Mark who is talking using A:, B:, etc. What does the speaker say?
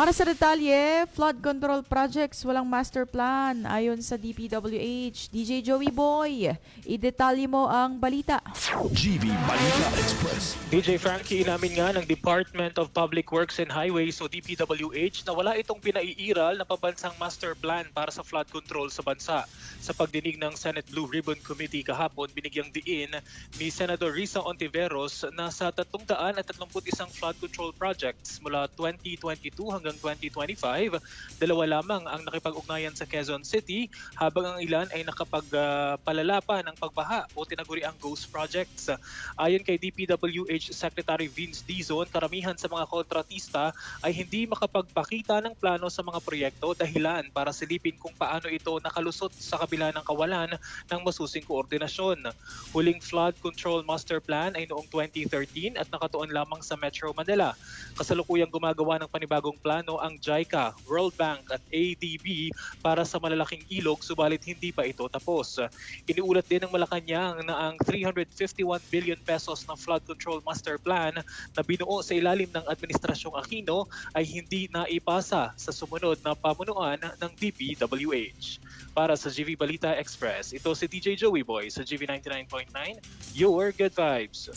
A: Para sa detalye, flood control projects walang master plan ayon sa DPWH. DJ Joey Boy, idetalye mo ang balita.
B: GV Balita Express.
C: DJ Frankie, inamin nga ng Department of Public Works and Highways o DPWH na wala itong pinaiiral na pabansang master plan para sa flood control sa bansa. Sa pagdinig ng Senate Blue Ribbon Committee kahapon, binigyang diin ni Senador Risa Ontiveros na sa 331 flood control projects mula 2022 hanggang 2025, dalawa lamang ang nakipag-ugnayan sa Quezon City habang ang ilan ay nakapagpalala pa ng pagbaha o tinaguri ang ghost projects. Ayon kay DPWH Secretary Vince Dizon, karamihan sa mga kontratista ay hindi makapagpakita ng plano sa mga proyekto dahilan para silipin kung paano ito nakalusot sa kabila ng kawalan ng masusing koordinasyon. Huling flood control master plan ay noong 2013 at nakatuon lamang sa Metro Manila. Kasalukuyang gumagawa ng panibagong plano ang JICA, World Bank at ADB para sa malalaking ilog subalit hindi pa ito tapos. Iniulat din ng Malacanang na ang 351 billion pesos na flood control master plan na binuo sa ilalim ng Administrasyong Aquino ay hindi naipasa sa sumunod na pamunuan ng DPWH. Para sa GV Balita Express, ito si DJ Joey Boy sa GV 99.9, Your Good Vibes.